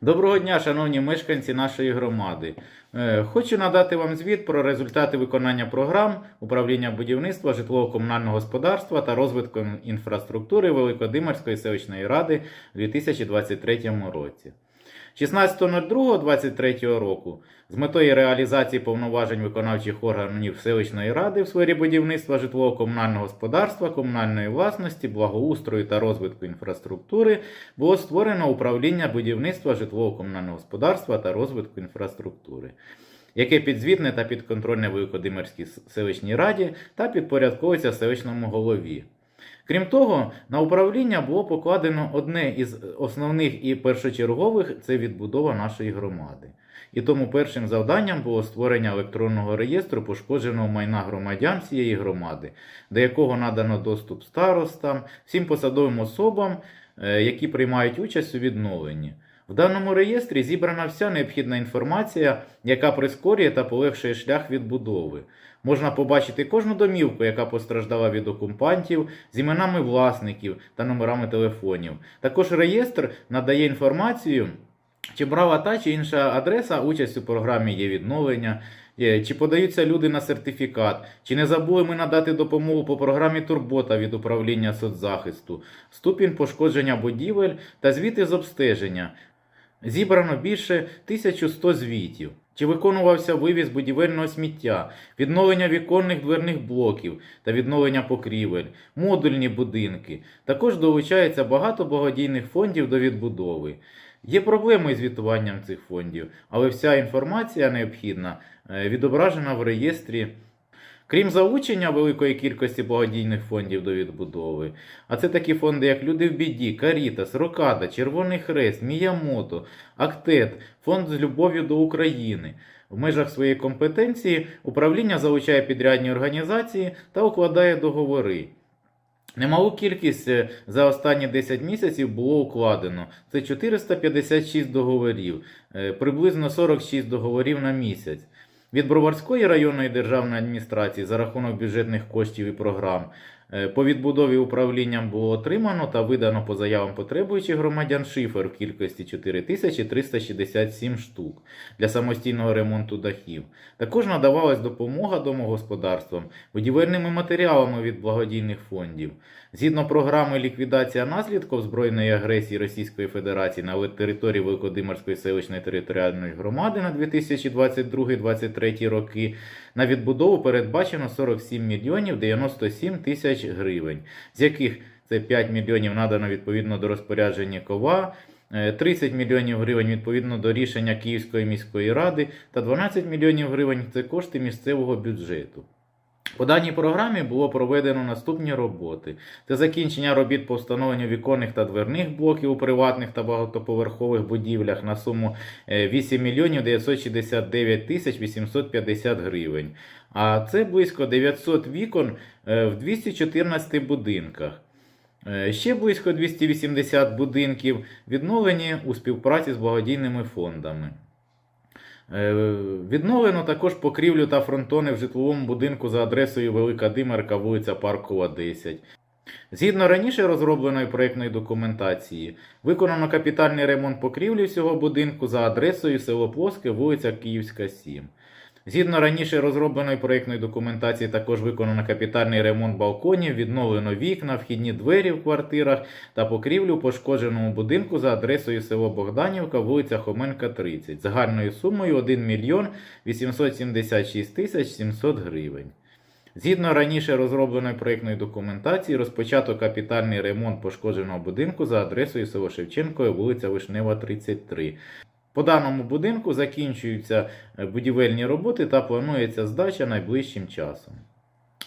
Доброго дня, шановні мешканці нашої громади. Е, Хочу надати вам звіт про результати виконання програм управління будівництва житлово-комунального господарства та розвитку інфраструктури Великодимирської селищної ради у 2023 році. 16.02.23 року з метою реалізації повноважень виконавчих органів селищної ради в сфері будівництва житлово-комунального господарства, комунальної власності, благоустрою та розвитку інфраструктури було створено управління будівництва житлово-комунального господарства та розвитку інфраструктури, яке підзвітне та підконтрольне Великодимирській селищній раді та підпорядковується селищному голові. Крім того, на управління було покладено одне із основних і першочергових це відбудова нашої громади. І тому першим завданням було створення електронного реєстру пошкодженого майна громадян цієї громади, до якого надано доступ старостам, всім посадовим особам, е, які приймають участь у відновленні. В даному реєстрі зібрана вся необхідна інформація, яка прискорює та полегшує шлях відбудови. Можна побачити кожну домівку, яка постраждала від окупантів, з іменами власників та номерами телефонів. Також реєстр надає інформацію, чи брала та чи інша адреса участь у програмі є відновлення, чи подаються люди на сертифікат, чи не забули ми надати допомогу по програмі Турбота від управління соцзахисту, ступінь пошкодження будівель та звіти з обстеження. Зібрано більше 1100 звітів. Чи виконувався вивіз будівельного сміття, відновлення віконних дверних блоків та відновлення покрівель, модульні будинки. Також долучається багато благодійних фондів до відбудови. Є проблеми із звітуванням цих фондів, але вся інформація необхідна е, відображена в реєстрі. Крім залучення великої кількості благодійних фондів до відбудови, а це такі фонди, як Люди в біді, Карітас, Рокада, Червоний Хрест, Міямото, Актет, Фонд з любов'ю до України. В межах своєї компетенції управління залучає підрядні організації та укладає договори. Немалу кількість е, за останні 10 місяців було укладено. Це 456 договорів, е, приблизно 46 договорів на місяць. Від Броварської районної державної адміністрації за рахунок бюджетних коштів і програм по відбудові управлінням було отримано та видано по заявам потребуючих громадян шифер в кількості 4367 штук для самостійного ремонту дахів. Також надавалась допомога домогосподарствам будівельними матеріалами від благодійних фондів. Згідно програми ліквідація наслідків збройної агресії Російської Федерації на території Великодимирської селищної територіальної громади на 2022-2023 роки, на відбудову передбачено 47 мільйонів 97 тисяч гривень, з яких це 5 мільйонів надано відповідно до розпорядження КОВА, е, 30 мільйонів гривень відповідно до рішення Київської міської ради та 12 мільйонів гривень це кошти місцевого бюджету. По даній програмі було проведено наступні роботи: це закінчення робіт по встановленню віконних та дверних блоків у приватних та багатоповерхових будівлях на суму е, 8 мільйонів 969 тисяч 850 гривень. А це близько 900 вікон е, в 214 будинках. Е, Ще близько 280 будинків відновлені у співпраці з благодійними фондами. Е, Відновлено також покрівлю та фронтони в житловому будинку за адресою Велика Димерка, вулиця Паркова, 10. Згідно раніше розробленої проєктної документації, виконано капітальний ремонт покрівлі всього будинку за адресою село Плоске, вулиця Київська, 7. Згідно раніше розробленої проєктної документації, також виконано капітальний ремонт балконів, відновлено вікна, вхідні двері в квартирах та покрівлю пошкодженому будинку за адресою село Богданівка, вулиця Хоменка, 30, загальною сумою 1 мільйон 876 тисяч 700 гривень. Згідно раніше розробленої проєктної документації, розпочато капітальний ремонт пошкодженого будинку за адресою село Шевченкове, вулиця Вишнева, 33. По даному будинку закінчуються е, будівельні роботи та планується здача найближчим часом.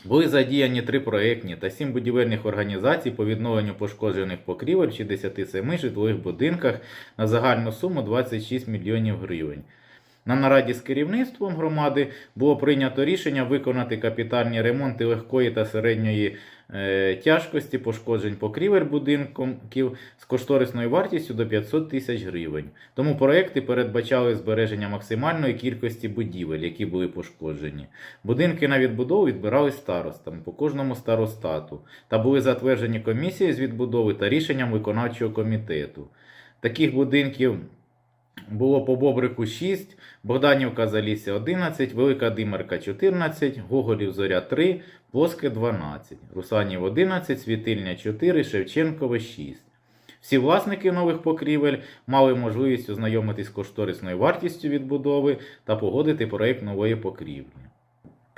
Були задіяні три проєктні та сім будівельних організацій по відновленню пошкоджених покрівель в 67 житлових будинках на загальну суму 26 мільйонів гривень. На нараді з керівництвом громади було прийнято рішення виконати капітальні ремонти легкої та середньої е, тяжкості пошкоджень покрівель будинків з кошторисною вартістю до 500 тисяч гривень. Тому проекти передбачали збереження максимальної кількості будівель, які були пошкоджені. Будинки на відбудову відбирали старостами по кожному старостату та були затверджені комісією з відбудови та рішенням виконавчого комітету. Таких будинків було по Бобрику 6, Богданівка Залісся 11, Велика Димерка 14, Гоголів Зоря 3, Плоске 12, Русанів 11, Світильня 4, Шевченкове 6. Всі власники нових покрівель мали можливість ознайомитись з кошторисною вартістю відбудови та погодити проєкт нової покрівлі.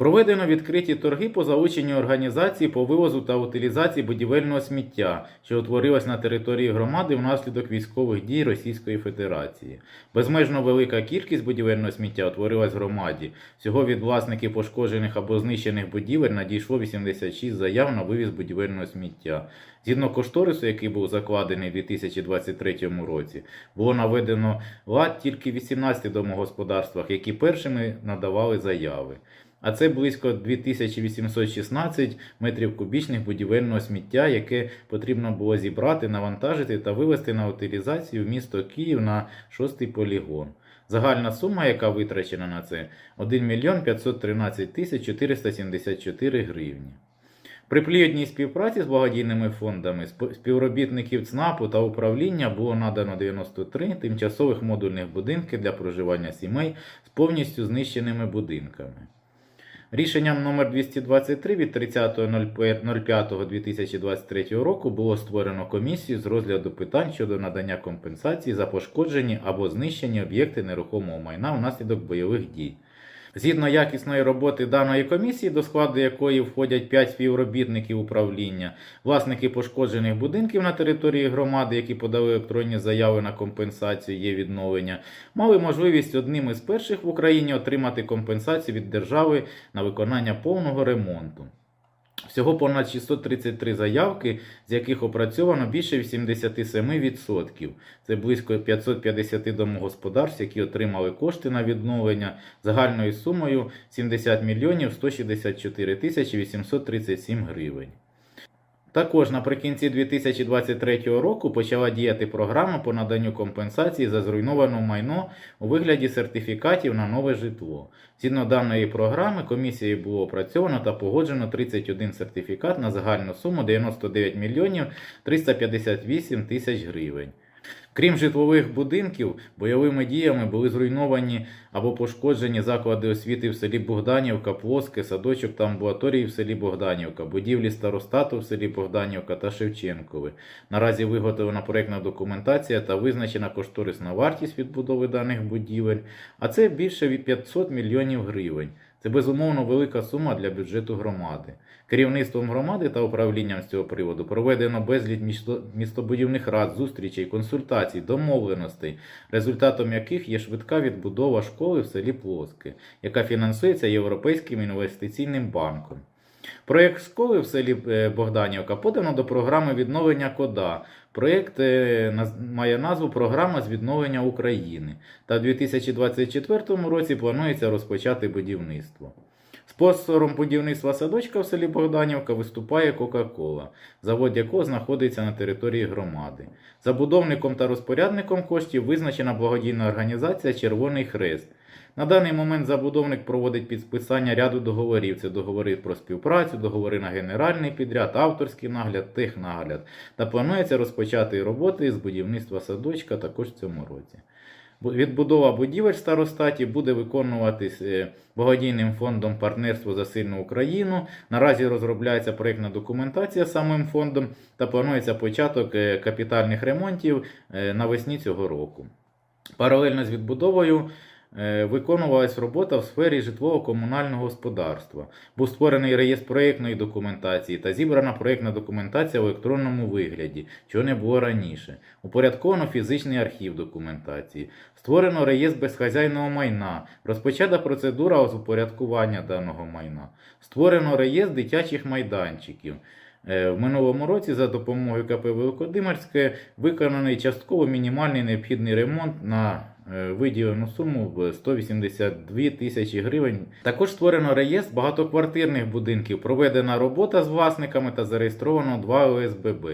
Проведено відкриті торги по залученню організації по вивозу та утилізації будівельного сміття, що утворилось на території громади внаслідок військових дій Російської Федерації. Безмежно велика кількість будівельного сміття утворилась в громаді. Всього від власників пошкоджених або знищених будівель надійшло 86 заяв на вивіз будівельного сміття. Згідно кошторису, який був закладений у 2023 році, було наведено лад тільки в 18 домогосподарствах, які першими надавали заяви. А це близько 2816 метрів кубічних будівельного сміття, яке потрібно було зібрати, навантажити та вивезти на утилізацію в місто Київ на шостий полігон. Загальна сума, яка витрачена на це, 1 мільйон 513 тисяч 474 гривні. При плідній співпраці з благодійними фондами співробітників ЦНАПу та управління було надано 93 тимчасових модульних будинки для проживання сімей з повністю знищеними будинками. Рішенням номер 223 від 30.05.2023 року було створено комісію з розгляду питань щодо надання компенсації за пошкоджені або знищені об'єкти нерухомого майна внаслідок бойових дій. Згідно якісної роботи даної комісії, до складу якої входять 5 співробітників управління, власники пошкоджених будинків на території громади, які подали електронні заяви на компенсацію є відновлення, мали можливість одним із перших в Україні отримати компенсацію від держави на виконання повного ремонту. Всього понад 633 заявки, з яких опрацьовано більше 87%. Це близько 550 домогосподарств, які отримали кошти на відновлення загальною сумою 70 мільйонів 164 тисячі 837 гривень. Також наприкінці 2023 року почала діяти програма по наданню компенсації за зруйноване майно у вигляді сертифікатів на нове житло. Згідно даної програми комісією було опрацьовано та погоджено 31 сертифікат на загальну суму 99 мільйонів 358 тисяч гривень. Крім житлових будинків, бойовими діями були зруйновані або пошкоджені заклади освіти в селі Богданівка, Плоске, садочок та амбулаторії в селі Богданівка, будівлі старостату в селі Богданівка та Шевченкове. Наразі виготовлена проєктна документація та визначена кошторисна вартість відбудови даних будівель, а це більше від 500 мільйонів гривень. Це безумовно велика сума для бюджету громади. Керівництвом громади та управлінням з цього приводу проведено безліч місто- містобудівних рад, зустрічей, консультацій, домовленостей, результатом яких є швидка відбудова школи в селі Плоске, яка фінансується Європейським інвестиційним банком. Проєкт школи в селі е, Богданівка подано до програми відновлення КОДА. Проєкт е, має назву Програма з відновлення України. Та в 2024 році планується розпочати будівництво. Спонсором будівництва садочка в селі Богданівка виступає Кока-Кола, завод якого знаходиться на території громади. Забудовником та розпорядником коштів визначена благодійна організація Червоний Хрест. На даний момент забудовник проводить підписання ряду договорів. Це договори про співпрацю, договори на генеральний підряд, авторський нагляд, технагляд. Та планується розпочати роботи з будівництва садочка також в цьому році. Бу- Відбудова будівель старостаті буде виконуватись е, благодійним фондом Партнерство за сильну Україну. Наразі розробляється проєктна документація самим фондом та планується початок е, капітальних ремонтів е, навесні цього року. Паралельно з відбудовою виконувалась робота в сфері житлово-комунального господарства. Був створений реєстр проєктної документації та зібрана проєктна документація в електронному вигляді, чого не було раніше. Упорядковано фізичний архів документації. Створено реєстр безхазяйного майна. Розпочата процедура з упорядкування даного майна. Створено реєстр дитячих майданчиків. Е, В минулому році за допомогою КП Великодимирське виконаний частково мінімальний необхідний ремонт на е, виділену суму в 182 тисячі гривень. Також створено реєстр багатоквартирних будинків, проведена робота з власниками та зареєстровано два ОСББ.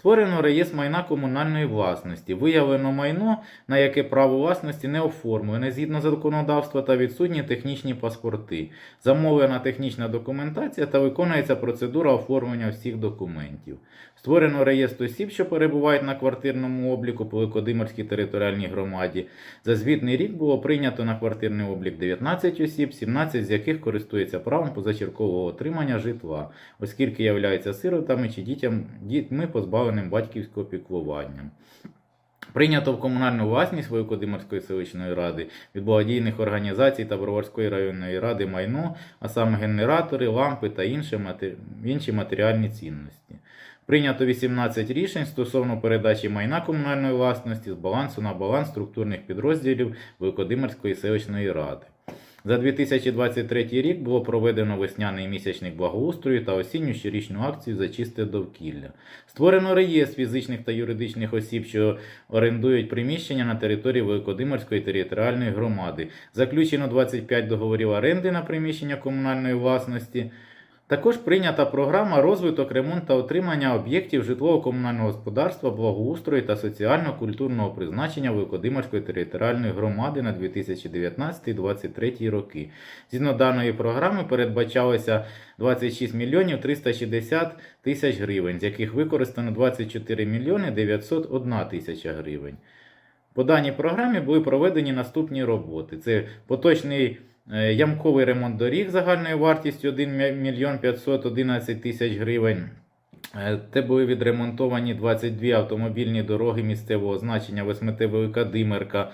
Створено реєстр майна комунальної власності. Виявлено майно, на яке право власності не оформлене згідно законодавства та відсутні технічні паспорти. Замовлена технічна документація та виконується процедура оформлення всіх документів. Створено реєстр осіб, що перебувають на квартирному обліку по Великодимирській територіальній громаді. За звітний рік було прийнято на квартирний облік 19 осіб, 17 з яких користуються правом позачергового отримання житла, оскільки являються сиротами чи дітям, дітьми позбавленим батьківського піклування. Прийнято в комунальну власність Великодимирської селищної ради від благодійних організацій та Броварської районної ради майно, а саме генератори, лампи та інші матеріальні цінності. Прийнято 18 рішень стосовно передачі майна комунальної власності з балансу на баланс структурних підрозділів Великодимирської селищної ради. За 2023 рік було проведено весняний місячник благоустрою та осінню щорічну акцію за чисте довкілля. Створено реєстр фізичних та юридичних осіб, що орендують приміщення на території Великодимирської територіальної громади. Заключено 25 договорів оренди на приміщення комунальної власності. Також прийнята програма розвиток, ремонт та отримання об'єктів житлово-комунального господарства, благоустрою та соціально-культурного призначення Великодимирської територіальної громади на 2019-2023 роки. Згідно даної програми передбачалося 26 мільйонів 360 тисяч гривень, з яких використано 24 мільйони 901 тисяча гривень. По даній програмі були проведені наступні роботи: це поточний ямковий ремонт доріг загальною вартістю 1 мільйон 511 тисяч гривень. Е, Те були відремонтовані 22 автомобільні дороги місцевого значення Восьмите Велика Димерка,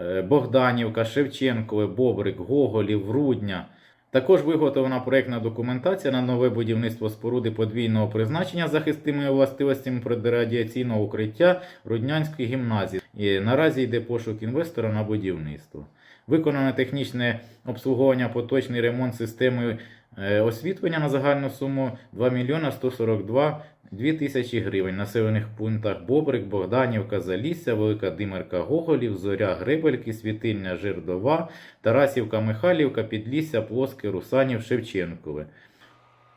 е, Богданівка, Шевченкове, Бобрик, Гоголів, Врудня. Також виготовлена проєктна документація на нове будівництво споруди подвійного призначення з захисними властивостями протирадіаційного укриття Руднянської гімназії. І наразі йде пошук інвестора на будівництво. Виконане технічне обслуговування, поточний ремонт системи е, освітлення на загальну суму 2 мільйона 142 2 тисячі гривень. Населених пунктах Бобрик, Богданівка, Залісся, Велика Димерка, Гоголів, Зоря, Гребельки, Світильня, Жердова, Тарасівка, Михайлівка, Підлісся, Плоске, Русанів, Шевченкове.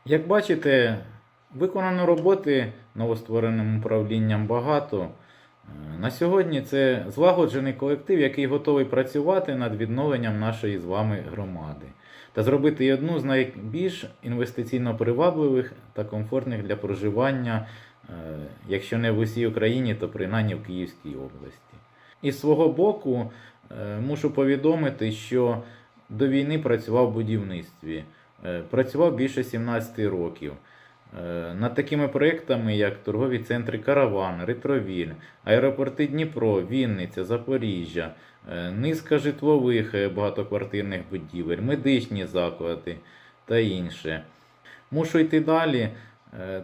Як бачите, виконано роботи новоствореним управлінням багато. На сьогодні це злагоджений колектив, який готовий працювати над відновленням нашої з вами громади та зробити одну з найбільш інвестиційно привабливих та комфортних для проживання, е, якщо не в усій Україні, то принаймні в Київській області. І з свого боку е, мушу повідомити, що до війни працював в будівництві, Е, працював більше 17 років. Е, Над такими проєктами, як торгові центри Караван, Ретровіль, аеропорти Дніпро, Вінниця, Запоріжжя, е, низка житлових е, багатоквартирних будівель, медичні заклади та інше. Мушу йти далі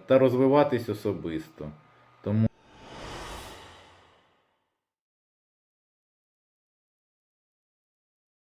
та розвиватись особисто.